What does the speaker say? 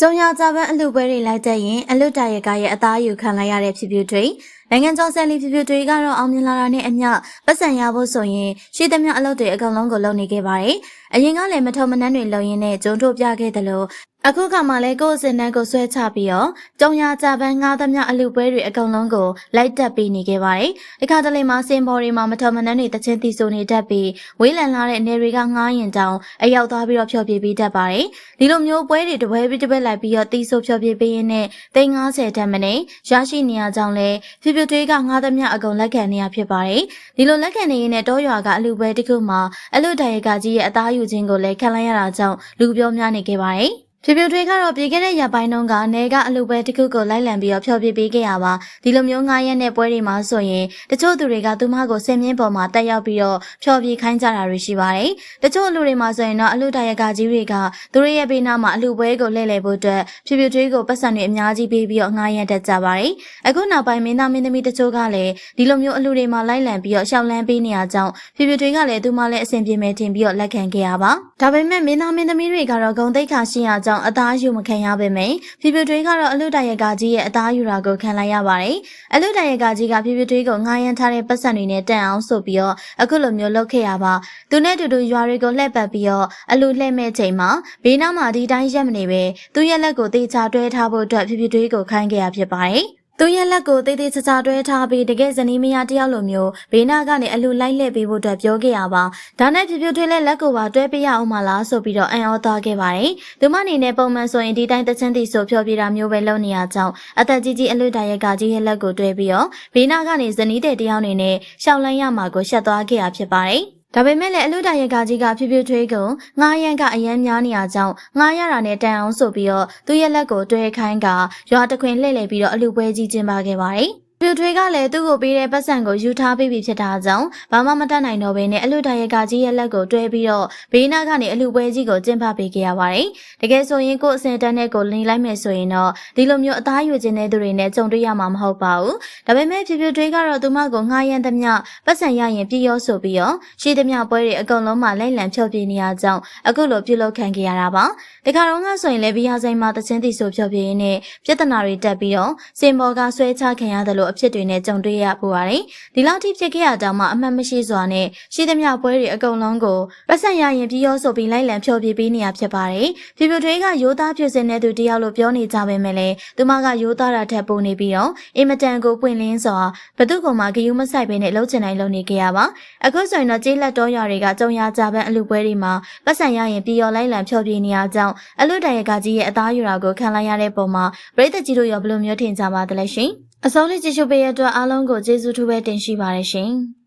ကျုံရကြပန်းအလူပွဲတွေလိုက်တဲ့ရင်အလွတ်တရကရဲ့အသားယူခံလိုက်ရတဲ့ဖြစ်ဖြစ်တွေ နိုင်ငံကျော်ဆယ်လီဖြစ်ဖြစ်တွေကတော့အောင်မြင်လာတာနဲ့အမျှပတ်စံရဖို့ဆိုရင်ရှိသမျှအလုပ်တွေအကောင်လုံးကိုလုပ်နေခဲ့ပါတယ်။အရင်ကလည်းမထုံမနှန်းတွေလုပ်ရင်းနဲ့ကျုံထုတ်ပြခဲ့တယ်လို့အခုခါမှလည်းကိုယ့်အစင်တန်းကိုဆွဲချပြီးတော့ကျုံရကြပန်းငားသမျှအလူပွဲတွေအကောင်လုံးကိုလိုက်တက်ပေးနေခဲ့ပါတယ်။ဒီခါတလေမှာစင်ပေါ်တွေမှာမထုံမနှန်းတွေတချင်းတီဆိုနေတတ်ပြီးဝေးလန်လာတဲ့နေတွေကငားရင်တောင်အရောက်သွားပြီးတော့ဖျော်ပြပေးတတ်ပါတယ်။ဒီလိုမျိုးပွဲတွေတပွဲပြီးတစ်ပွဲလိုက်ပြီးတော့တီဆိုဖျော်ပြပေးရင်းနဲ့သိန်း90တန်းမနေရရှိနေရကြောင်းလဲဖြူဖြူသွေးကငားသမျှအကုန်လက်ခံနေရဖြစ်ပါတယ်။ဒီလိုလက်ခံနေရင်နဲ့တောရွာကအလူပွဲတစ်ခုမှာအလူတရကကြီးရဲ့အသားယူခြင်းကိုလည်းခံလိုက်ရတာကြောင့်လူပြောများနေခဲ့ပါတယ်။ ဖြူဖြူတွေးကတော့ပြေခဲ့တဲ့ရပိုင်းတုန်းကနေကအလုပ်ပဲတစ်ခုကိုလိုက်လံပြီးတော့ဖျော်ပြပေးခဲ့ရပါဒီလိုမျိုးငားရက်တဲ့ပွဲတွေမှာဆိုရင်တချို့သူတွေကသူမကိုဆင်မြင့်ပေါ်မှာတက်ရောက်ပြီးတော့ဖျော်ပြခိုင်းကြတာတွေရှိပါတယ်တချို့လူတွေမှာဆိုရင်တော့အလူတရကကြီးတွေကသူတို့ရဲ့ဘေးနားမှာအလူပွဲကိုလှည့်လည်ဖို့အတွက်ဖြူဖြူတွေးကိုပတ်စံတွေအများကြီးပေးပြီးတော့ငားရက်တတ်ကြပါတယ်အခုနောက်ပိုင်းမင်းသားမင်းသမီးတချို့ကလည်းဒီလိုမျိုးအလူတွေမှာလိုက်လံပြီးတော့ရှောက်လန်းပေးနေရကြောင်းဖြူဖြူတွေကလည်းသူမလည်းအဆင်ပြေမယ်ထင်ပြီးတော့လက်ခံခဲ့ရပါဒါပေမဲ့မင်းသားမင်းသမီးတွေကတော့ဂုံတိတ်ခါရှိရကြောင်းအသားယူမခံရပါမယ်ဖြူဖြူတွေးကတော့အလူတရကကြီးရဲ့အသားယူတာကိုခံလိုက်ရပါတယ်အလူတရကကြီးကဖြူဖြူတွေးကိုငားရမ်းထားတဲ့ပတ်စံတွေနဲ့တန်အောင်ဆိုပြီးတော့အခုလိုမျိုးလုပ်ခဲ့ရပါသူနဲ့တူတူရွာတွေကိုလှည့်ပတ်ပြီးတော့အလူလှည့်မဲ့ချိန်မှာဘေးနားမှာဒီတိုင်းရက်မနေပဲသူ့ရဲ့လက်ကိုတေချာတွဲထားဖို့အတွက်ဖြူဖြူတွေးကိုခိုင်းခဲ့ရဖြစ်ပါတယ် သူ့ရဲ့လက်ကိုတေးသေးချာချာတွဲထားပြီးတကယ်ဇနီးမယားတယောက်လိုမျိုးဘေးနာကနေအလူလိုက်လှည့်ပေးဖို့အတွက်ပြောခဲ့ရပါဒါနဲ့ဖြူဖြူထွေးလက်လက်ကိုပါတွဲပေးရအောင်မလားဆိုပြီးတော့အံ့ဩသွားခဲ့ပါတယ်သူမအနေနဲ့ပုံမှန်ဆိုရင်ဒီတိုင်းတချင်းတီဆိုဖြောပြတာမျိုးပဲလုပ်နေရကြောင်းအသက်ကြီးကြီးအလွတ်တရကကြီးရဲ့လက်ကိုတွဲပြီးတော့ဘေးနာကနေဇနီးတဲ့တယောက်အနေနဲ့ရှောက်လန်းရမှာကိုရှက်သွားခဲ့ရဖြစ်ပါတယ် ဒါပေမဲ့လည်းအလူတရကကြီးကဖြူဖြူထွေးကိုငားရန်ကအရန်များနေရကြောင်းငားရတာနဲ့တန်အောင်ဆိုပြီးတော့သူ့ရဲ့လက်ကိုတွဲခိုင်းကရွာတခွင်လှည့်လည်ပြီးတော့အလူပွဲကြီးကျင်းပခဲ့ပါတယ်။ ပြူထွေးကလည်းသူ့ကိုပေးတဲ့ပတ်စံကိုယူထားပြီးပြီဖြစ်တာကြောင့်ဘာမှမတတ်နိုင်တော့ဘဲနဲ့အလူတရကကြီးရဲ့လက်ကိုတွဲပြီးတော့ဘေးနားကနေအလူပွဲကြီးကိုကျင်းပပေးခဲ့ရပါတယ်။တကယ်ဆိုရင်ကို့အစင်တန်းနဲ့ကိုလင်းလိုက်မယ်ဆိုရင်တော့ဒီလိုမျိုးအသားယူခြင်းတဲ့သူတွေနဲ့ကြုံတွေ့ရမှာမဟုတ်ပါဘူး။ဒါပေမဲ့ဖြူဖြူထွေးကတော့သူမကိုငှားရမ်းသမျှပတ်စံရရင်ပြည့်ရောဆိုပြီးတော့ရှိသမျှပွဲတွေအကုန်လုံးမှာလိုက်လံဖြောပြနေရကြောင်းအခုလိုပြုလုပ်ခံခဲ့ရတာပါ။ဒီခါတော့ကဆိုရင်လည်းဘီယာဆိုင်မှာတချင်းတီဆိုဖြောပြရင်းနဲ့ပြဿနာတွေတက်ပြီးတော့စင်ဘော်ကဆွဲချခံရတယ်လို့အဖြစ်တွေနဲ့ကြုံတွေ့ရပူပါတယ်။ဒီလောက်ထိဖြစ်ခဲ့ရတောင်မှအမှတ်မရှိစွာနဲ့ရှိသမျှပွဲတွေအကုန်လုံးကိုပတ်စံရရင်ပြီးရောဆိုပြီးလိုက်လံဖြောပြပေးနေရဖြစ်ပါတယ်။ဖြူဖြူထွေးကရိုးသားဖြစ်စင်တဲ့သူတယောက်လို့ပြောနေကြပေမဲ့လည်းသူမကရိုးသားတာထက်ပိုနေပြီးတော့အင်မတန်ကိုပွင့်လင်းစွာဘသူကမှဂယုမဆိုင်ဘဲနဲ့လှုပ်ချင်တိုင်းလုပ်နေကြရပါ။အခုဆိုရင်တော့ကျေးလက်တော်ရွာတွေကကြုံရကြပန်းအလူပွဲတွေမှာပတ်စံရရင်ပြီးရောလိုက်လံဖြောပြနေရကြောင်းအလူတရကကြီးရဲ့အသားယူတာကိုခံလိုက်ရတဲ့ပုံမှာပရိသတ်ကြီးတို့ရောဘယ်လိုမျိုးထင်ကြပါသလဲရှင်။ အစောလေးကြည့်ရှုပေးရတဲ့အတွက်အားလုံးကိုကျေးဇူးထူးပဲတင်ရှိပါတယ်ရှင်။